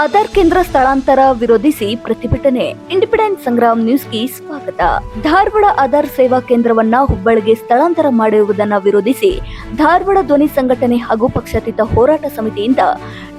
ಆಧಾರ್ ಕೇಂದ್ರ ಸ್ಥಳಾಂತರ ವಿರೋಧಿಸಿ ಪ್ರತಿಭಟನೆ. ಇಂಡಿಪೆಂಡೆಂಟ್ ಸಂಗ್ರಾಮ್ ನ್ಯೂಸ್ಗೆ ಸ್ವಾಗತ. ಧಾರವಾಡ ಆಧಾರ್ ಸೇವಾ ಕೇಂದ್ರವನ್ನ ಹುಬ್ಬಳ್ಳಿಗೆ ಸ್ಥಳಾಂತರ ಮಾಡಿರುವುದನ್ನು ವಿರೋಧಿಸಿ ಧಾರವಾಡ ಧ್ವನಿ ಸಂಘಟನೆ ಹಾಗೂ ಪಕ್ಷಾತೀತ ಹೋರಾಟ ಸಮಿತಿಯಿಂದ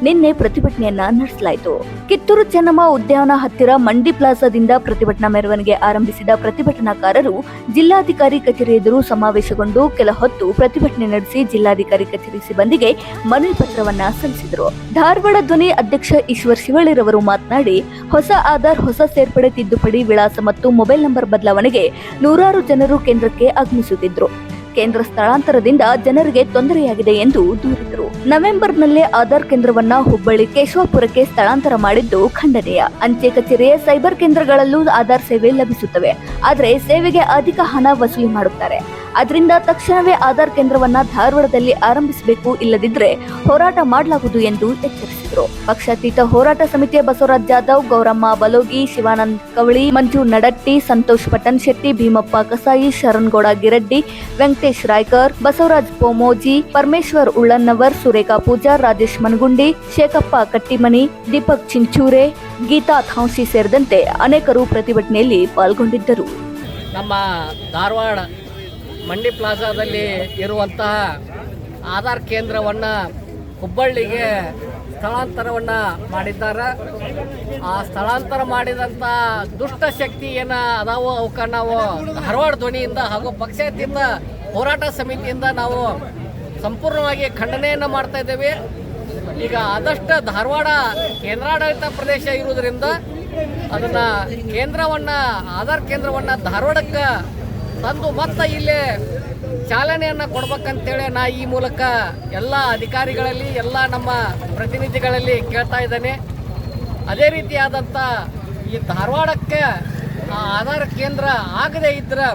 ನಿನ್ನೆ ಪ್ರತಿಭಟನೆಯನ್ನ ನಡೆಸಲಾಯಿತು. ಕಿತ್ತೂರು ಚೆನ್ನಮ್ಮ ಉದ್ಯಾನ ಹತ್ತಿರ ಮಂಡಿ ಪ್ಲಾಜಾದಿಂದ ಪ್ರತಿಭಟನಾ ಮೆರವಣಿಗೆ ಆರಂಭಿಸಿದ ಪ್ರತಿಭಟನಾಕಾರರು ಜಿಲ್ಲಾಧಿಕಾರಿ ಕಚೇರಿ ಎದುರು ಸಮಾವೇಶಗೊಂಡು ಕೆಲ ಹೊತ್ತು ಪ್ರತಿಭಟನೆ ನಡೆಸಿ ಜಿಲ್ಲಾಧಿಕಾರಿ ಕಚೇರಿ ಸಿಬ್ಬಂದಿಗೆ ಮನವಿ ಪತ್ರವನ್ನ ಸಲ್ಲಿಸಿದರು. ಧಾರವಾಡ ಧ್ವನಿ ಅಧ್ಯಕ್ಷ ಈಶ್ವರ್ ಶಿವಳ್ಳಿರವರು ಮಾತನಾಡಿ, ಹೊಸ ಆಧಾರ್, ಹೊಸ ಸೇರ್ಪಡೆ ತಿದ್ದುಪಡಿ, ವಿಳಾಸ ಮತ್ತು ಮೊಬೈಲ್ ನಂಬರ್ ಬದಲಾವಣೆಗೆ ನೂರಾರು ಜನರು ಕೇಂದ್ರಕ್ಕೆ ಆಗಮಿಸುತ್ತಿದ್ರು. ಕೇಂದ್ರ ಸ್ಥಳಾಂತರದಿಂದ ಜನರಿಗೆ ತೊಂದರೆಯಾಗಿದೆ ಎಂದು ದೂರಿದರು. ನವೆಂಬರ್ನಲ್ಲೇ ಆಧಾರ್ ಕೇಂದ್ರವನ್ನ ಹುಬ್ಬಳ್ಳಿ ಕೇಶವಪುರಕ್ಕೆ ಸ್ಥಳಾಂತರ ಮಾಡಿದ್ದು ಖಂಡನೀಯ. ಅಂಚೆ ಕಚೇರಿಯ ಸೈಬರ್ ಕೇಂದ್ರಗಳಲ್ಲೂ ಆಧಾರ್ ಸೇವೆ ಲಭಿಸುತ್ತವೆ. ಆದರೆ ಸೇವೆಗೆ ಅಧಿಕ ಹಣ ವಸೂಲಿ ಮಾಡುತ್ತಾರೆ. ಅದರಿಂದ ತಕ್ಷಣವೇ ಆಧಾರ್ ಕೇಂದ್ರವನ್ನ ಧಾರವಾಡದಲ್ಲಿ ಆರಂಭಿಸಬೇಕು ಇಲ್ಲದಿದ್ರೆ ಹೋರಾಟ ಮಾಡಲಾಗುವುದು ಎಂದು ಎಚ್ಚರಿಸಿದರು. ಪಕ್ಷಾತೀತ ಹೋರಾಟ ಸಮಿತಿಯ ಬಸವರಾಜ್ ಜಾಧವ್, ಗೌರಮ್ಮ ಬಲೋಗಿ, ಶಿವಾನಂದ್ ಕವಳಿ, ಮಂಜು ನಡಟ್ಟಿ, ಸಂತೋಷ್ ಪಟನ್ ಶೆಟ್ಟಿ, ಭೀಮಪ್ಪ ಕಸಾಯಿ ಶರಣ್ಗೌಡ ಗಿರಡ್ಡಿ ವೆಂಕಟೇಶ್ ರಾಯ್ಕರ್, ಬಸವರಾಜ್ ಪೋಮೋಜಿ, ಪರಮೇಶ್ವರ್ ಉಳ್ಳನ್ನವರ್ ಸುರೇಖಾ ಪೂಜಾರ್, ರಾಜೇಶ್ ಮನಗುಂಡಿ, ಶೇಖಪ್ಪ ಕಟ್ಟಿಮನಿ, ದೀಪಕ್ ಚಿಂಚೂರೆ, ಗೀತಾ ಥಾಂಸಿ ಸೇರಿದಂತೆ ಅನೇಕರು ಪ್ರತಿಭಟನೆಯಲ್ಲಿ ಪಾಲ್ಗೊಂಡಿದ್ದರು. ನಮ್ಮ ಧಾರವಾಡ ಮಂಡಿ ಪ್ಲಾಜಾದಲ್ಲಿ ಇರುವಂತಹ ಆಧಾರ್ ಕೇಂದ್ರವನ್ನು ಹುಬ್ಬಳ್ಳಿಗೆ ಸ್ಥಳಾಂತರವನ್ನು ಮಾಡಿದ್ದಾರೆ. ಆ ಸ್ಥಳಾಂತರ ಮಾಡಿದಂಥ ದುಷ್ಟ ಶಕ್ತಿ ಏನು ಅದಾವೋ, ಅವಕ್ಕೆ ನಾವು ಧಾರವಾಡ ಧ್ವನಿಯಿಂದ ಹಾಗೂ ಪಕ್ಷಾತೀತ ಹೋರಾಟ ಸಮಿತಿಯಿಂದ ನಾವು ಸಂಪೂರ್ಣವಾಗಿ ಖಂಡನೆಯನ್ನು ಮಾಡ್ತಾ ಇದ್ದೇವೆ. ಈಗ ಆದಷ್ಟು ಧಾರವಾಡ ಕೇಂದ್ರಾಡಳಿತ ಪ್ರದೇಶ ಇರುವುದರಿಂದ ಅದನ್ನ ಕೇಂದ್ರವನ್ನ, ಆಧಾರ್ ಕೇಂದ್ರವನ್ನ ಧಾರವಾಡಕ್ಕೆ ತಂದು ಮತ್ತೆ ಇಲ್ಲಿ ಚಾಲನೆಯನ್ನು ಕೊಡ್ಬೇಕಂತೇಳಿ ನಾ ಈ ಮೂಲಕ ಎಲ್ಲ ಅಧಿಕಾರಿಗಳಲ್ಲಿ, ಎಲ್ಲ ನಮ್ಮ ಪ್ರತಿನಿಧಿಗಳಲ್ಲಿ ಕೇಳ್ತಾ ಇದ್ದೇನೆ. ಅದೇ ರೀತಿಯಾದಂಥ ಈ ಧಾರವಾಡಕ್ಕೆ ಆ ಆಧಾರ್ ಕೇಂದ್ರ ಆಗದೇ ಇದ್ರೆ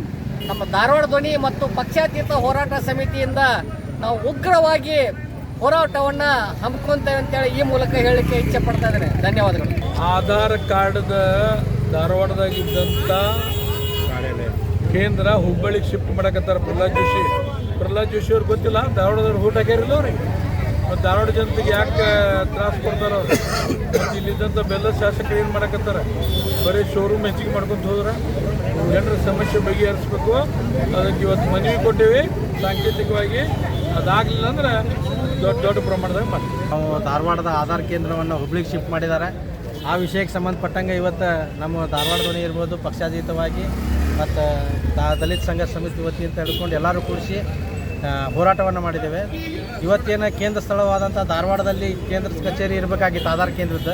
ನಮ್ಮ ಧಾರವಾಡ ಧ್ವನಿ ಮತ್ತು ಪಕ್ಷಾತೀತ ಹೋರಾಟ ಸಮಿತಿಯಿಂದ ನಾವು ಉಗ್ರವಾಗಿ ಹೋರಾಟವನ್ನು ಹಮ್ಮಿಕೊಂತೇವೆ ಅಂತೇಳಿ ಈ ಮೂಲಕ ಹೇಳಲಿಕ್ಕೆ ಇಚ್ಛೆ ಪಡ್ತಾ ಇದ್ದೇನೆ. ಧನ್ಯವಾದಗಳು. ಆಧಾರ್ ಕಾರ್ಡ್ದ ಧಾರವಾಡದಾಗಿದ್ದಂಥ ಕೇಂದ್ರ ಹುಬ್ಬಳ್ಳಿಗೆ ಶಿಫ್ಟ್ ಮಾಡಕತ್ತಾರ ಪ್ರಹ್ಲಾದ್ ಜೋಶಿ. ಪ್ರಹ್ಲಾದ್ ಜೋಶಿ ಅವ್ರಿಗೆ ಗೊತ್ತಿಲ್ಲ? ಧಾರವಾಡದವ್ರು ಊಟ ಕೇರಿಲ್ಲ ಅವ್ರಿಗೆ? ಮತ್ತು ಧಾರವಾಡ ಜನತೆಗೆ ಯಾಕೆ ತ್ರಾಸ ಕೊಡ್ತಾರೋ? ಮತ್ತು ಇಲ್ಲಿದ್ದಂಥ ಬೆಲ್ಲ ಶಾಸಕರು ಏನು ಮಾಡಕತ್ತಾರೆ? ಬರೀ ಶೋರೂಮ್ ಹೆಚ್ಚಿಗೆ ಮಾಡ್ಕೊತ ಹೋದ್ರೆ ಜನರ ಸಮಸ್ಯೆ ಬಗೆಹರಿಸ್ಬೇಕು. ಅದಕ್ಕೆ ಇವತ್ತು ಮನವಿ ಕೊಟ್ಟಿವಿ. ಸಾಂಕೇತಿಕವಾಗಿ ಅದಾಗಲಿಲ್ಲ ಅಂದ್ರೆ ದೊಡ್ಡ ದೊಡ್ಡ ಪ್ರಮಾಣದಾಗ ಮಾಡ್ತೀವಿ. ನಾವು ಧಾರವಾಡದ ಆಧಾರ್ ಕೇಂದ್ರವನ್ನು ಹುಬ್ಳಿಗೆ ಶಿಫ್ಟ್ ಮಾಡಿದ್ದಾರೆ. ಆ ವಿಷಯಕ್ಕೆ ಸಂಬಂಧಪಟ್ಟಂಗೆ ಇವತ್ತು ನಮ್ಮ ಧಾರವಾಡದವನೇ ಇರ್ಬೋದು ಪಕ್ಷಾತೀತವಾಗಿ, ಮತ್ತು ದಲಿತ ಸಂಘ ಸಮಿತಿ ವತಿಯಿಂದ ಹಿಡ್ಕೊಂಡು ಎಲ್ಲರೂ ಕೂಡಿಸಿ ಹೋರಾಟವನ್ನು ಮಾಡಿದ್ದೇವೆ. ಇವತ್ತೇನು ಕೇಂದ್ರ ಸ್ಥಳವಾದಂಥ ಧಾರವಾಡದಲ್ಲಿ ಕೇಂದ್ರ ಕಚೇರಿ ಇರಬೇಕಾಗಿತ್ತು ಆಧಾರ್ ಕೇಂದ್ರದ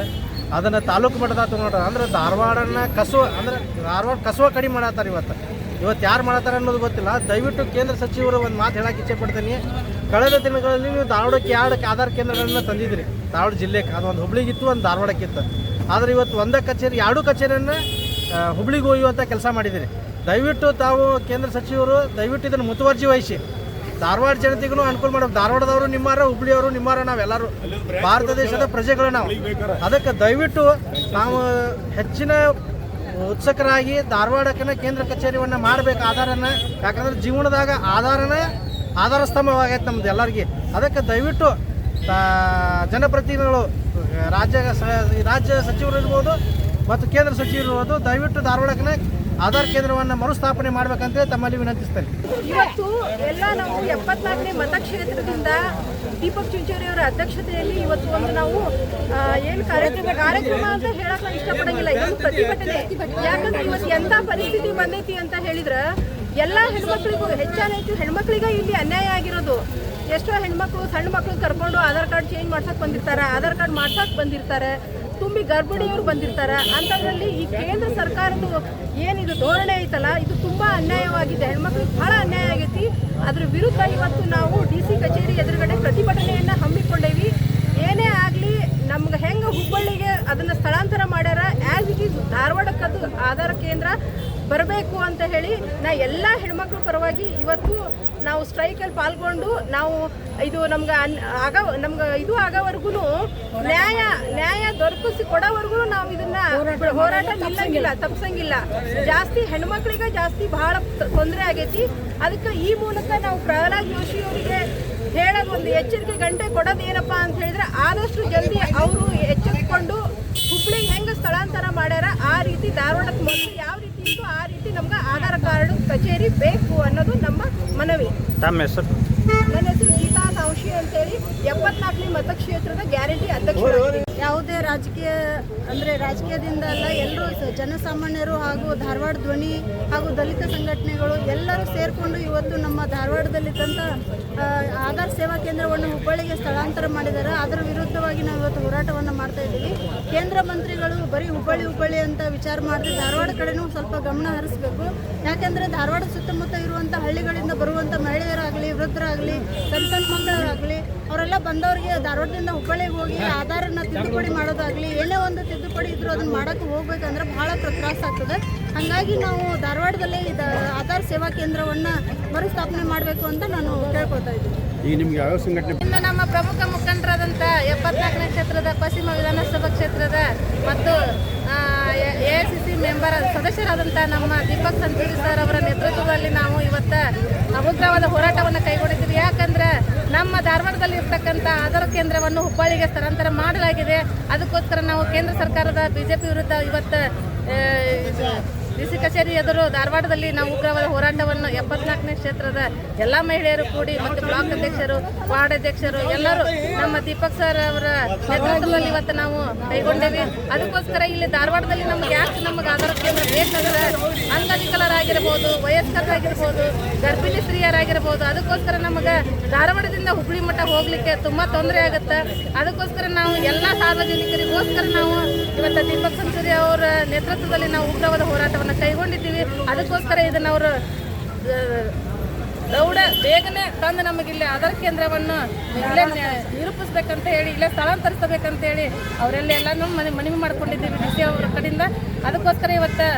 ಅದನ್ನು ತಾಲೂಕು ಮಟ್ಟದ ತೊಗೊಂಡ್ರೆ. ಅಂದ್ರೆ ಧಾರವಾಡನ ಕಸುವ ಅಂದ್ರೆ ಧಾರವಾಡ ಕಸುವ ಕಡಿಮೆ ಮಾಡತ್ತಾರೆ ಇವತ್ತು. ಇವತ್ತು ಯಾರು ಮಾಡತ್ತಾರೆ ಅನ್ನೋದು ಗೊತ್ತಿಲ್ಲ. ದಯವಿಟ್ಟು ಕೇಂದ್ರ ಸಚಿವರು ಒಂದು ಮಾತು ಹೇಳಕ್ಕೆ ಇಚ್ಛೆ ಪಡ್ತೀನಿ. ಕಳೆದ ದಿನಗಳಲ್ಲಿ ನೀವು ಧಾರವಾಡಕ್ಕೆ ಎರಡು ಆಧಾರ್ ಕೇಂದ್ರಗಳನ್ನು ತಂದಿದ್ದೀರಿ. ಧಾರವಾಡ ಜಿಲ್ಲೆಗೆ. ಅದು ಒಂದು ಹುಬ್ಳಿಗಿತ್ತು, ಒಂದು ಧಾರವಾಡಕ್ಕಿತ್ತು. ಆದರೆ ಇವತ್ತು ಒಂದೇ ಕಚೇರಿ, ಎರಡು ಕಚೇರಿಯನ್ನು ಹುಬ್ಳಿಗೆ ಒಯ್ಯುವಂಥ ಕೆಲಸ ಮಾಡಿದಿರಿ ದಯವಿಟ್ಟು ತಾವು ಕೇಂದ್ರ ಸಚಿವರು ದಯವಿಟ್ಟು ಇದನ್ನು ಮುತುವರ್ಜಿ ವಹಿಸಿ. ಧಾರವಾಡ ಜನತೆಗೂ ಅನುಕೂಲ ಮಾಡೋದು ಧಾರವಾಡದವರು ನಿಮ್ಮಾರ, ಹುಬ್ಳಿಯವರು ನಿಮ್ಮಾರ, ನಾವೆಲ್ಲರೂ ಭಾರತ ದೇಶದ ಪ್ರಜೆಗಳು ನಾವು. ಅದಕ್ಕೆ ದಯವಿಟ್ಟು ನಾವು ಹೆಚ್ಚಿನ ಉತ್ಸುಕರಾಗಿ ಧಾರವಾಡಕ್ಕನ ಕೇಂದ್ರ ಕಚೇರಿಯನ್ನು ಮಾಡಬೇಕು ಆಧಾರನ, ಯಾಕಂದ್ರೆ ಜೀವನದಾಗ ಆಧಾರನ ಆಧಾರ ಸ್ತಂಭವಾಗೈತೆ ನಮ್ದು ಎಲ್ಲರಿಗೆ. ಅದಕ್ಕೆ ದಯವಿಟ್ಟು ಜನಪ್ರತಿನಿಧಿಗಳು, ರಾಜ್ಯ ರಾಜ್ಯ ಸಚಿವರು ಇರ್ಬೋದು ಮತ್ತು ಕೇಂದ್ರ ಸಚಿವರು ಇರ್ಬೋದು ದಯವಿಟ್ಟು ಧಾರವಾಡಕ್ಕನ ಆಧಾರ್ ಕೇಂದ್ರವನ್ನು ಮರುಸ್ಥಾಪನೆ ಮಾಡಬೇಕಂತ ತಮ್ಮಲ್ಲಿ ವಿನಂತಿಸ್ತೇನೆ. ಇವತ್ತು ಎಲ್ಲ ನಾವು ಎಪ್ಪತ್ನಾಲ್ಕನೇ ಮತಕ್ಷೇತ್ರದಿಂದ ದೀಪಕ್ ಚುಂಚೂರಿ ಅವರ ಅಧ್ಯಕ್ಷತೆಯಲ್ಲಿ ಇವತ್ತು ಒಂದು ನಾವು ಏನು ಕಾರ್ಯಕ್ರಮ ಕಾರ್ಯಕ್ರಮ ಅಂತ ಹೇಳಕ್ ಇಷ್ಟಪಡಂಗಿಲ್ಲ. ಇದು ಪ್ರತಿಭಟನೆ. ಯಾಕಂದ್ರೆ ಇವತ್ತು ಎಂತ ಪರಿಸ್ಥಿತಿ ಬಂದೈತಿ ಅಂತ ಹೇಳಿದ್ರೆ ಎಲ್ಲ ಹೆಣ್ಮಕ್ಳಿಗೂ ಹೆಚ್ಚಾಗೈತಿ ಹೆಣ್ಮಕ್ಳಿಗ ಇಲ್ಲಿ ಅನ್ಯಾಯ ಆಗಿರೋದು. ಎಷ್ಟೋ ಹೆಣ್ಮಕ್ಳು ಸಣ್ಣ ಮಕ್ಳು ಕರ್ಕೊಂಡು ಆಧಾರ್ ಕಾರ್ಡ್ ಚೇಂಜ್ ಮಾಡ್ಸಕ್ ಬಂದಿರ್ತಾರೆ, ಆಧಾರ್ ಕಾರ್ಡ್ ಮಾಡ್ಸಕ್ ಬಂದಿರ್ತಾರೆ. ತುಂಬಿ ಗರ್ಭಿಣಿಯವರು ಬಂದಿರ್ತಾರೆ. ಅಂಥದ್ರಲ್ಲಿ ಈ ಕೇಂದ್ರ ಸರ್ಕಾರದ ಏನಿದು ಧೋರಣೆ ಐತಲ್ಲ, ಇದು ತುಂಬಾ ಅನ್ಯಾಯವಾಗಿದೆ. ಹೆಣ್ಮಕ್ಳಿಗೆ ಬಹಳ ಅನ್ಯಾಯ ಆಗೈತಿ. ಅದ್ರ ವಿರುದ್ಧ ಇವತ್ತು ನಾವು ಡಿ ಸಿ ಕಚೇರಿ ಎದುರುಗಡೆ ಪ್ರತಿಭಟನೆಯನ್ನ ಹಮ್ಮಿಕೊಂಡೇವಿ. ಏನೇ ಆಗಲಿ, ನಮ್ಗೆ ಹೆಂಗೆ ಹುಬ್ಬಳ್ಳಿಗೆ ಅದನ್ನ ಸ್ಥಳಾಂತರ ಮಾಡ್ಯಾರ ಆ್ಯಸ್ ಇಟ್ ಈಸ್ ಧಾರವಾಡಕ್ಕದು ಆಧಾರ ಕೇಂದ್ರ. ಬರಬೇಕು ಅಂತ ಹೇಳಿ ನಾ ಎಲ್ಲ ಹೆಣ್ಮಕ್ಳ ಪರವಾಗಿ ಇವತ್ತು ನಾವು ಸ್ಟ್ರೈಕಲ್ಲಿ ಪಾಲ್ಗೊಂಡು ನಾವು ಇದು ನಮ್ಗೆ ಅನ್ ಆಗ ನಮ್ಗೆ ಇದು ಆಗೋವರೆಗೂ ನ್ಯಾಯ ನ್ಯಾಯ ದೊರಕಿಸಿ ಕೊಡೋವರೆಗೂ ನಾವು ಇದನ್ನ ಹೋರಾಟ ನಿಲ್ಲಂಗಿಲ್ಲ ತಪ್ಸಂಗಿಲ್ಲ. ಜಾಸ್ತಿ ಹೆಣ್ಮಕ್ಳಿಗೆ ಜಾಸ್ತಿ ಬಹಳ ತೊಂದರೆ ಆಗೈತಿ. ಅದಕ್ಕೆ ಈ ಮೂಲಕ ನಾವು ಪ್ರಹ್ಲಾದ್ ಜೋಶಿ ಅವರಿಗೆ ಹೇಳೋದು ಒಂದು ಎಚ್ಚರಿಕೆ ಗಂಟೆ ಕೊಡೋದೇನಪ್ಪ ಅಂತ ಹೇಳಿದ್ರೆ ಆದಷ್ಟು ಜಲ್ದಿ ಅವರು ಎಚ್ಚರಿಕೊಂಡು ಹುಬ್ಳಿಗೆ ಹೆಂಗೆ ಸ್ಥಳಾಂತರ ಮಾಡ್ಯಾರ? ಆ ರೀತಿ ಧಾರವಾಡಕ್ಕೆ ಮೊದಲು ಯಾವ ರೀತಿ ಇತ್ತು? ಆ ರೀತಿ ನಮ್ಗೆ ಆಧಾರ್ ಕಾರ್ಡ್ ಕಚೇರಿ ಬೇಕು ಅನ್ನೋದು ನಮ್ಮ ಮನವಿ. ತಮ್ಮ ಹೆಸರು? ನನ್ನ ಹೆಸರು ಗೀತಾ ಅಂತ ಅಂತೇಳಿ. ಎಪ್ಪತ್ನಾಲ್ಕನೇ ಮತಕ್ಷೇತ್ರದ ಗ್ಯಾರಂಟಿ ಅಧ್ಯಕ್ಷ ಯಾವುದೇ ರಾಜಕೀಯ ಅಂದರೆ ರಾಜಕೀಯದಿಂದ ಅಲ್ಲ ಎಲ್ಲರೂ ಜನಸಾಮಾನ್ಯರು ಹಾಗೂ ಧಾರವಾಡ ಧ್ವನಿ ಹಾಗೂ ದಲಿತ ಸಂಘಟನೆಗಳು ಎಲ್ಲರೂ ಸೇರಿಕೊಂಡು ಇವತ್ತು ನಮ್ಮ ಧಾರವಾಡದಲ್ಲಿದ್ದಂಥ ಆಧಾರ್ ಸೇವಾ ಕೇಂದ್ರವನ್ನು ಹುಬ್ಬಳ್ಳಿಗೆ ಸ್ಥಳಾಂತರ ಮಾಡಿದ್ದಾರೆ. ಅದರ ವಿರುದ್ಧವಾಗಿ ನಾವು ಇವತ್ತು ಹೋರಾಟವನ್ನು ಮಾಡ್ತಾ ಇದ್ದೀವಿ. ಕೇಂದ್ರ ಮಂತ್ರಿಗಳು ಬರೀ ಹುಬ್ಬಳ್ಳಿ ಹುಬ್ಬಳ್ಳಿ ಅಂತ ವಿಚಾರ ಮಾಡಿದ್ರೆ ಧಾರವಾಡ ಕಡೆನೂ ಸ್ವಲ್ಪ ಗಮನ ಹರಿಸಬೇಕು. ಯಾಕೆಂದರೆ ಧಾರವಾಡ ಸುತ್ತಮುತ್ತ ಇರುವಂಥ ಹಳ್ಳಿಗಳಿಂದ ಬರುವಂಥ ಮಹಿಳೆಯರಾಗಲಿ, ವೃದ್ಧರಾಗಲಿ, ಸಣ್ಣ ಸಣ್ಣ ಮಕ್ಕಳಾಗಲಿ, ಅವರೆಲ್ಲ ಬಂದವರಿಗೆ ಧಾರವಾಡದಿಂದ ಹುಬ್ಬಳ್ಳಿಗೆ ಹೋಗಿ ಆಧಾರನ ತಿದ್ದುಪಡಿ ಮಾಡೋದಾಗಲಿ, ಏನೇ ಒಂದು ತಿದ್ದುಪಡಿ ಇದ್ರೂ ಅದನ್ನು ಮಾಡೋಕ್ಕೆ ಹೋಗ್ಬೇಕಂದ್ರೆ ಭಾಳ ತ್ರಾಸ ಆಗ್ತದೆ. ಹಾಗಾಗಿ ನಾವು ಧಾರವಾಡದಲ್ಲೇ ಇದು ಆಧಾರ್ ಸೇವಾ ಕೇಂದ್ರವನ್ನು ಮರುಸ್ಥಾಪನೆ ಮಾಡಬೇಕು ಅಂತ ನಾನು ಕೇಳ್ಕೊತಾ ಇದ್ದೀನಿ. ಈಗ ನಿಮ್ಗೆ ಯಾವ ಸಂಘಟನೆ ಇನ್ನು ನಮ್ಮ ಪ್ರಮುಖ ಮುಖಂಡರಾದಂಥ ಎಪ್ಪತ್ನಾಲ್ಕನೇ ಕ್ಷೇತ್ರದ ಪಶ್ಚಿಮ ವಿಧಾನಸಭಾ ಕ್ಷೇತ್ರದ ಮತ್ತು A I C C member ಸದಸ್ಯರಾದಂಥ ನಮ್ಮ ದೀಪಕ್ ಸಂತೂರಿ ಸರ್ ಅವರ ನೇತೃತ್ವದಲ್ಲಿ ನಾವು ಇವತ್ತು ಅಭದ್ರವಾದ ಹೋರಾಟವನ್ನು ಕೈಗೊಂಡಿದ್ದೀವಿ. ಯಾಕಂದ್ರೆ ನಮ್ಮ ಧಾರವಾಡದಲ್ಲಿ ಇರ್ತಕ್ಕಂಥ ಆಧಾರ್ ಕೇಂದ್ರವನ್ನು ಹುಬ್ಬಳ್ಳಿಗೆ ಸ್ಥಳಾಂತರ ಮಾಡಲಾಗಿದೆ. ಅದಕ್ಕೋಸ್ಕರ ನಾವು ಕೇಂದ್ರ ಸರ್ಕಾರದ ಬಿಜೆಪಿ ವಿರುದ್ಧ ಇವತ್ತು ಡಿ ಸಿ ಕಚೇರಿ ಎದುರು ಧಾರವಾಡದಲ್ಲಿ ನಾವು ಉಗ್ರವಾದ ಹೋರಾಟವನ್ನು ಎಪ್ಪತ್ನಾಲ್ಕನೇ ಕ್ಷೇತ್ರದ ಎಲ್ಲ ಮಹಿಳೆಯರು ಕೂಡಿ ಮತ್ತು ಬ್ಲಾಕ್ ಅಧ್ಯಕ್ಷರು, ವಾರ್ಡ್ ಅಧ್ಯಕ್ಷರು ಎಲ್ಲರೂ ನಮ್ಮ ದೀಪಕ್ ಸರ್ ಅವರ ನೇತೃತ್ವದಲ್ಲಿ ಇವತ್ತು ನಾವು ಕೈಗೊಂಡೇವಿ. ಅದಕ್ಕೋಸ್ಕರ ಇಲ್ಲಿ ಧಾರವಾಡದಲ್ಲಿ ನಮ್ಗೆ ಯಾಕೆ ನಮಗೆ ಆಧಾರ ಕೇಂದ್ರ ಬೇಕಂದ್ರೆ ಅಂಗವಿಕಲರಾಗಿರ್ಬೋದು, ವಯಸ್ಕರಾಗಿರ್ಬೋದು, ಗರ್ಭಿಣಿ ಸ್ತ್ರೀಯರಾಗಿರ್ಬೋದು, ಅದಕ್ಕೋಸ್ಕರ ನಮಗೆ ಧಾರವಾಡದಿಂದ ಹುಬ್ಳಿ ಮಠ ಹೋಗ್ಲಿಕ್ಕೆ ತುಂಬಾ ತೊಂದರೆ ಆಗುತ್ತೆ. ಅದಕ್ಕೋಸ್ಕರ ನಾವು ಎಲ್ಲ ಸಾರ್ವಜನಿಕರಿಗೋಸ್ಕರ ನಾವು ಇವತ್ತು ದೀಪಕ್ ಸಂಸೂರಿ ಅವರ ನೇತೃತ್ವದಲ್ಲಿ ನಾವು ಉಗ್ರವಾದ ಹೋರಾಟವನ್ನು ಕೈಗೊಂಡಿದ್ದೀವಿ. ಅದಕ್ಕೋಸ್ಕರ ಇದನ್ನು ಅವರು ದೌಡ ಬೇಗನೆ ತಂದು ನಮಗೆ ಇಲ್ಲಿ ಆಧಾರ್ ಕೇಂದ್ರವನ್ನು ಇಲ್ಲೇ ನಿರೂಪಿಸ್ಬೇಕಂತ ಹೇಳಿ, ಇಲ್ಲೇ ಸ್ಥಳಾಂತರಿಸಬೇಕಂತ ಹೇಳಿ ಅವರೆಲ್ಲ ಎಲ್ಲಾನು ಮನೆ, ಮನವಿ ಮಾಡ್ಕೊಂಡಿದ್ದೀವಿ ಡಿ ಸಿ ಅವರ ಕಡೆಯಿಂದ. ಅದಕ್ಕೋಸ್ಕರ ಇವತ್ತು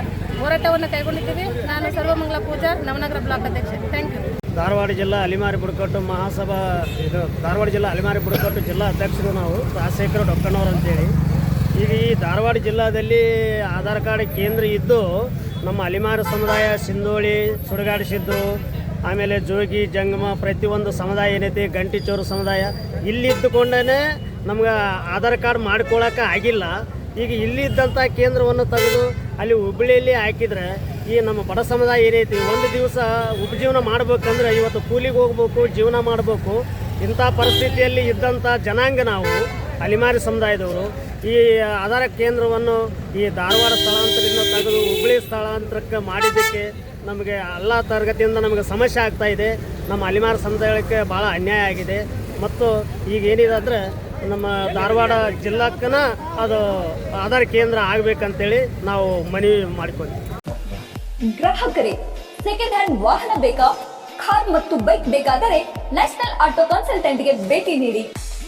ಹೋರಾಟವನ್ನು ಕೈಗೊಂಡಿದ್ದೀವಿ. ನಾನು ಸರ್ವಮಂಗಲ ಪೂಜಾ, ನವನಗರ ಬ್ಲಾಕ್ ಅಧ್ಯಕ್ಷ. ಥ್ಯಾಂಕ್ ಯು ಧಾರವಾಡ ಜಿಲ್ಲಾ ಅಲಿಮಾರಿ ಬುಡಕಟ್ಟು ಮಹಾಸಭಾ, ಇದು ಧಾರವಾಡ ಜಿಲ್ಲಾ ಅಲಿಮಾರಿ ಬುಡಕಟ್ಟು ಜಿಲ್ಲಾ ಅಧ್ಯಕ್ಷರು ನಾವು, ರಾಜಶೇಖರ ಡೊಕ್ಕನವ್ರು ಅಂತೇಳಿ. ಈಗ ಈ ಧಾರವಾಡ ಜಿಲ್ಲಾದಲ್ಲಿ ಆಧಾರ್ ಕಾರ್ಡ್ ಕೇಂದ್ರ ಇದ್ದು ನಮ್ಮ ಅಲಿಮಾರಿ ಸಮುದಾಯ, ಸಿಂಧೋಳಿ ಸುಡಗಾಡಿಸಿದ್ದು ಆಮೇಲೆ ಜೋಗಿ, ಜಂಗಮ, ಪ್ರತಿಯೊಂದು ಸಮುದಾಯ ಏನೈತಿ, ಗಂಟಿಚೋರು ಸಮುದಾಯ, ಇಲ್ಲಿ ಇದ್ದುಕೊಂಡೇ ನಮ್ಗೆ ಆಧಾರ್ ಕಾರ್ಡ್ ಮಾಡ್ಕೊಳಕ್ಕೆ ಆಗಿಲ್ಲ. ಈಗ ಇಲ್ಲಿ ಇದ್ದಂಥ ಕೇಂದ್ರವನ್ನು ತೆಗೆದು ಅಲ್ಲಿ ಹುಬ್ಬಳ್ಳಿಯಲ್ಲಿ ಹಾಕಿದ್ರೆ ಈ ನಮ್ಮ ಬಡ ಸಮುದಾಯ ಏನೈತಿ, ಒಂದು ದಿವಸ ಉಪಜೀವನ ಮಾಡ್ಬೇಕಂದ್ರೆ ಇವತ್ತು ಕೂಲಿಗೆ ಹೋಗ್ಬೇಕು, ಜೀವನ ಮಾಡಬೇಕು. ಇಂಥ ಪರಿಸ್ಥಿತಿಯಲ್ಲಿ ಇದ್ದಂಥ ಜನಾಂಗ ನಾವು ಅಲಿಮಾರಿ ಸಮುದಾಯದವರು. ಈ ಆಧಾರ ಕೇಂದ್ರವನ್ನು ಈ ಧಾರವಾಡ ಸ್ಥಳಾಂತರದಿಂದ ತೆಗೆದು ಹುಬ್ಬಳ್ಳಿ ಸ್ಥಳಾಂತರಕ್ಕೆ ಮಾಡಿದ್ದಕ್ಕೆ ನಮಗೆ ಎಲ್ಲ ತರಗತಿಯಿಂದ ನಮಗೆ ಸಮಸ್ಯೆ ಆಗ್ತಾ ಇದೆ. ನಮ್ಮ ಅಲಿಮಾರ್ ಸಮುದಾಯಕ್ಕೆ ಭಾಳ ಅನ್ಯಾಯ ಆಗಿದೆ. ಮತ್ತು ಈಗ ಏನಿದೆ ಅಂದರೆ ನಮ್ಮ ಧಾರವಾಡ ಜಿಲ್ಲಾಕ್ಕನ ಅದು ಆಧಾರ ಕೇಂದ್ರ ಆಗಬೇಕಂತೇಳಿ ನಾವು ಮನವಿ ಮಾಡಿಕೊಂಡ್ವಿ ಗ್ರಾಹಕರೇ ಸೆಕೆಂಡ್ ಹ್ಯಾಂಡ್ ವಾಹನ ಬೇಕಾ? ಕಾರ್ ಮತ್ತು ಬೈಕ್ ಬೇಕಾದರೆ ನ್ಯಾಷನಲ್ ಆಟೋ ಕನ್ಸಲ್ಟೆಂಟ್ಗೆ ಭೇಟಿ ನೀಡಿ.